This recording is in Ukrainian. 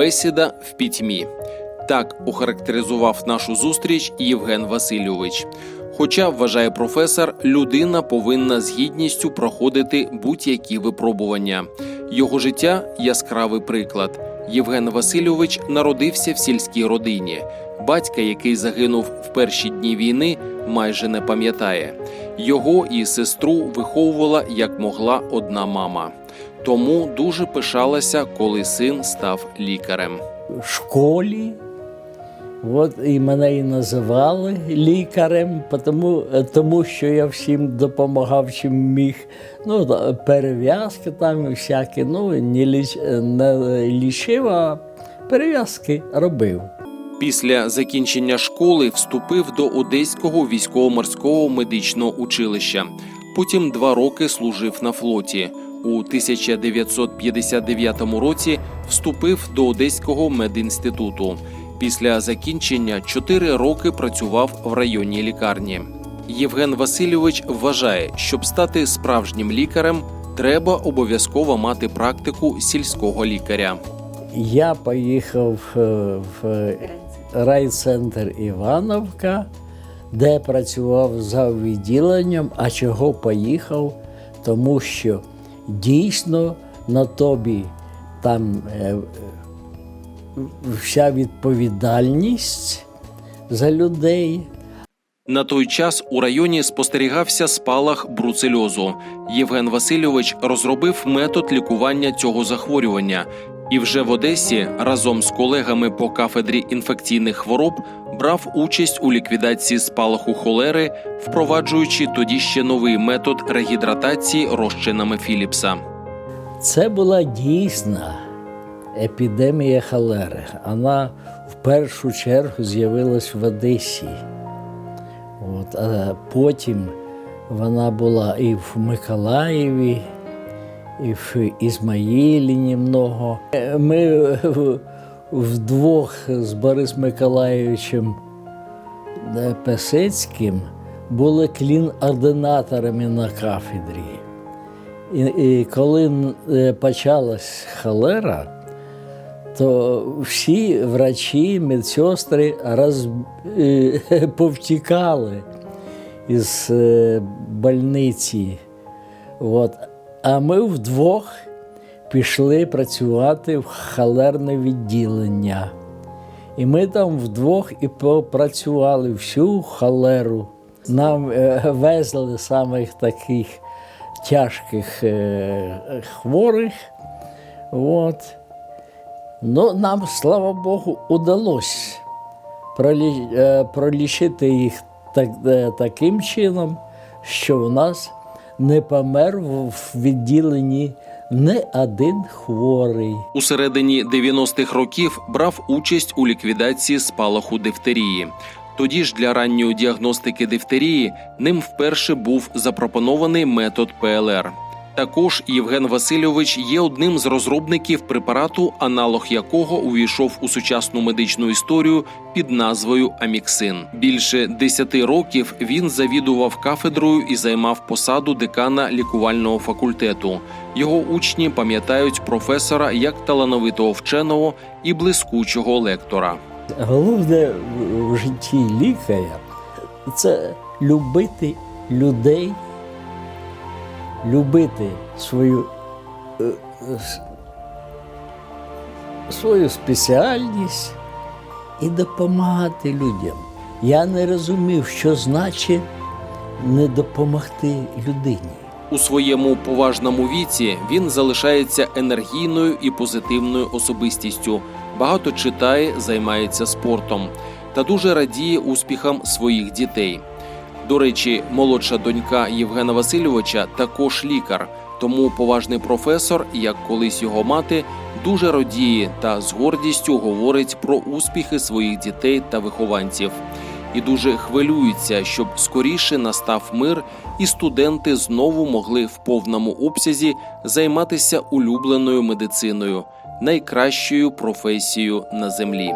Бесіда в пітьмі. Так охарактеризував нашу зустріч Євген Васильович. Хоча, вважає професор, людина повинна з гідністю проходити будь-які випробування. Його життя яскравий приклад. Євген Васильович народився в сільській родині. Батька, який загинув в перші дні війни, майже не пам'ятає. Його і сестру виховувала як могла одна мама. Тому дуже пишалася, коли син став лікарем. в школі. От і мене і називали лікарем, тому, тому що я всім допомагав, чим міг. Ну, перев'язки там і всякі, ну, не, ліч, не лічив, а перев'язки робив. Після закінчення школи вступив до Одеського військово-морського медичного училища. Потім два роки служив на флоті. У 1959 році вступив до Одеського медінституту. Після закінчення чотири роки працював в районній лікарні. Євген Васильович вважає, щоб стати справжнім лікарем, треба обов'язково мати практику сільського лікаря. Я поїхав е, в райцентр Івановка, де працював за відділенням. А чого поїхав? Тому що дійсно на тобі там е, вся відповідальність за людей. На той час у районі спостерігався спалах бруцельозу. Євген Васильович розробив метод лікування цього захворювання, і вже в Одесі разом з колегами по кафедрі інфекційних хвороб брав участь у ліквідації спалаху холери, впроваджуючи тоді ще новий метод регідратації розчинами Філіпса. Це була дійсна епідемія холери. Вона в першу чергу з'явилась в Одесі. От, а потім вона була і в Миколаєві, і в Ізмаїлі німного. Е, Ми вдвох з Борис Миколаєвичем е, Песецьким були клін-ординаторами на кафедрі. І, і коли е, почалась холера, то всі врачі, медсестри роз, е, повтікали із больниці. От. А ми вдвох пішли працювати в холерне відділення. І ми там вдвох і попрацювали всю холеру. Нам е, везли самих таких тяжких е, хворих. От. Ну, нам, слава Богу, удалося е, пролічити їх так, таким чином, що в нас не помер в відділенні не один хворий. У середині 90-х років брав участь у ліквідації спалаху дифтерії. Тоді ж для ранньої діагностики дифтерії ним вперше був запропонований метод ПЛР. Також Євген Васильович є одним з розробників препарату, аналог якого увійшов у сучасну медичну історію під назвою Аміксин. Більше 10 років він завідував кафедрою і займав посаду декана лікувального факультету. Його учні пам'ятають професора як талановитого вченого і блискучого лектора. Головне в- житті лікаря це любити людей, любити свою, е, свою спеціальність і допомагати людям. Я не розумів, що значить не допомогти людині. У своєму поважному віці він залишається енергійною і позитивною особистістю. Багато читає, займається спортом та дуже радіє успіхам своїх дітей. До речі, молодша донька Євгена Васильовича також лікар, тому поважний професор, як колись його мати, дуже радіє та з гордістю говорить про успіхи своїх дітей та вихованців. І дуже хвилюється, щоб скоріше настав мир, і студенти знову могли в повному обсязі займатися улюбленою медициною, найкращою професією на землі.